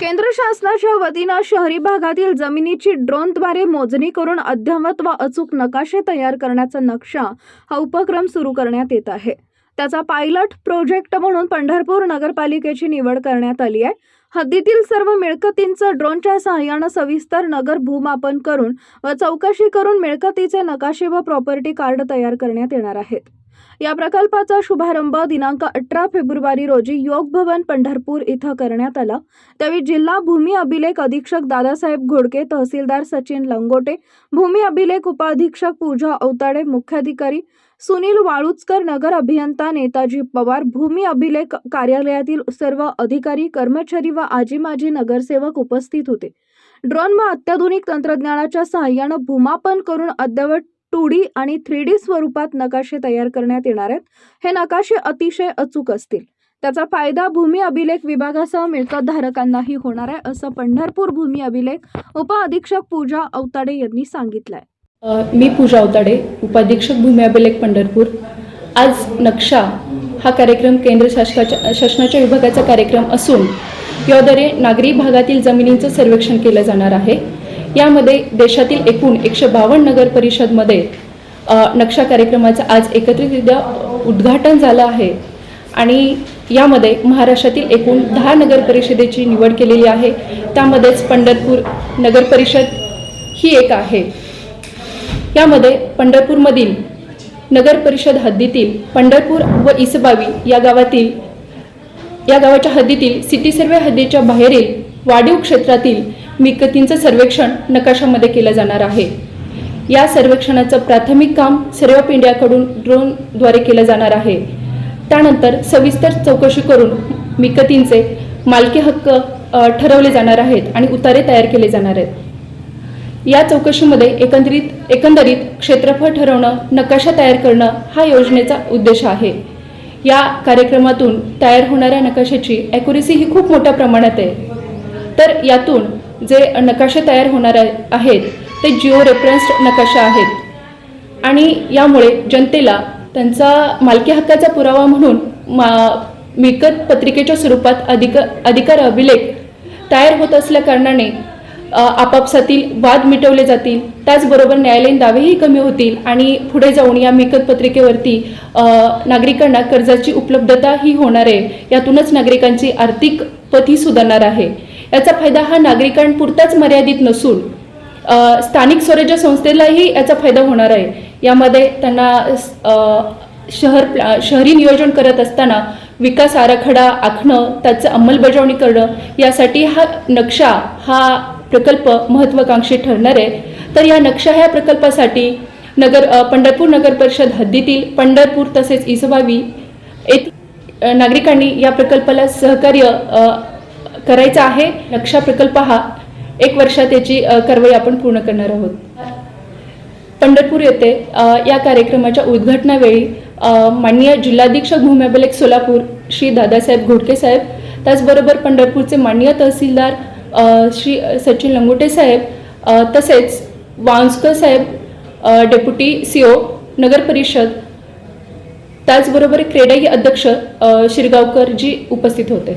केंद्र शासनाच्या वतीनं शहरी भागातील जमिनीची ड्रोनद्वारे मोजणी करून अद्ययावत व अचूक नकाशे तयार करण्याचा नक्षा हा उपक्रम सुरू करण्यात येत आहे. त्याचा पायलट प्रोजेक्ट म्हणून पंढरपूर नगरपालिकेची निवड करण्यात आली आहे. हद्दीतील सर्व मिळकतींचं ड्रोनच्या सहाय्यानं सविस्तर नगर भूमापन करून व चौकशी करून मिळकतीचे नकाशे व प्रॉपर्टी कार्ड तयार करण्यात येणार आहेत. या प्रकल्पाचा शुभारंभ दिनांक अठरा फेब्रुवारी रोजी योग भवन पंढरपूर इथं करण्यात आला. त्यावेळी जिल्हा भूमी अभिलेख अधीक्षक दादासाहेब घोडके तहसीलदार सचिन लंगोटे भूमी अभिलेख उपाधीक्षक पूजा औताडे मुख्याधिकारी सुनील वाळुचकर नगर अभियंता नेताजी पवार भूमी अभिलेख कार्यालयातील सर्व अधिकारी कर्मचारी व आजी माजी नगरसेवक उपस्थित होते. ड्रोन व अत्याधुनिक तंत्रज्ञानाच्या सहाय्यानं भूमापन करून अद्ययावत टू डी आणि थ्री डी स्वरूपात नकाशे तयार करण्यात येणार आहेत. हे नकाशे अतिशय अचूक असतील. त्याचा फायदा भूमी अभिलेख विभागासह मिळकत धारकांनाही होणार आहे असं पंढरपूर भूमी अभिलेख उपअधीक्षक पूजा अवताडे यांनी सांगितलंय. मी पूजा अवताडे उपाधीक्षक भूमी अभिलेख पंढरपूर. आज नक्षा हा कार्यक्रम केंद्र शासकाच्या शासनाच्या विभागाचा कार्यक्रम असून याद्वारे नागरी भागातील जमिनींचं सर्वेक्षण केलं जाणार आहे. यामध्ये देशातील एकूण एकशे बावन्न नगर परिषदमध्ये नक्षा कार्यक्रमाचं आज एकत्रितरित्या उद्घाटन झालं आहे. आणि यामध्ये महाराष्ट्रातील एकूण दहा नगर परिषदेची निवड केलेली आहे. त्यामध्येच पंढरपूर नगर परिषद ही एक आहे. यामध्ये पंढरपूरमधील नगर परिषद हद्दीतील पंढरपूर व इसबावी या गावातील या गावाच्या हद्दीतील सिटी सर्वे हद्दीच्या बाहेरील वाढीव क्षेत्रातील मिळकतींचं सर्वेक्षण नकाशामध्ये केलं जाणार आहे. या सर्वेक्षणाचं प्राथमिक काम सर्व इंडियाकडून ड्रोनद्वारे केलं जाणार आहे. त्यानंतर सविस्तर चौकशी करून मिळकतींचे मालकी हक्क ठरवले जाणार आहेत आणि उतारे तयार केले जाणार आहेत. या चौकशीमध्ये एकंदरीत एकंदरीत क्षेत्रफळ ठरवणं नकाशा तयार करणं हा योजनेचा उद्देश आहे. या कार्यक्रमातून तयार होणाऱ्या नकाशाची ॲक्युरेसी ही खूप मोठ्या प्रमाणात आहे. तर यातून जे नकाशे तयार होणार आहेत ते जिओ रेफरन्स्ड नकाशा आहेत. आणि यामुळे जनतेला त्यांचा मालकी हक्काचा पुरावा म्हणून मा मिळकत पत्रिकेच्या स्वरूपात अधिक अधिकार अभिलेख तयार होत असल्या कारणाने आपापसातील वाद मिटवले जातील. त्याचबरोबर न्यायालयीन दावेही कमी होतील आणि पुढे जाऊन या मिळकत पत्रिकेवरती नागरिकांना कर्जाची उपलब्धता ही होणार आहे. यातूनच नागरिकांची आर्थिक पत ही सुधारणार आहे. याचा फायदा हा नागरिकांपुरताच मर्यादित नसून स्थानिक स्वराज्य संस्थेलाही याचा फायदा होणार आहे. यामध्ये त्यांना शहर प्ला शहरी नियोजन करत असताना विकास आराखडा आखणं त्याचं अंमलबजावणी करणं यासाठी हा नक्षा हा प्रकल्प महत्त्वाकांक्षी ठरणार आहे. तर या नक्षा ह्या प्रकल्पासाठी नगर पंढरपूर नगर परिषद हद्दीतील पंढरपूर तसेच इसबावी येथील नागरिकांनी या प्रकल्पाला सहकार्य करायचं आहे. नक्षा प्रकल्प हा एक वर्षात याची कारवाई आपण पूर्ण करणार आहोत. पंढरपूर येथे या कार्यक्रमाच्या उद्घाटनावेळी माननीय जिल्हाधीक्षक भूम्याबलेक सोलापूर श्री दादासाहेब घोडके साहेब त्याचबरोबर पंढरपूरचे माननीय तहसीलदार श्री सचिन लंगोटे साहेब तसेच वांसकर साहेब डेप्युटी सी ओ नगर परिषद त्याचबरोबर क्रेडाई अध्यक्ष शिरगावकर जी उपस्थित होते.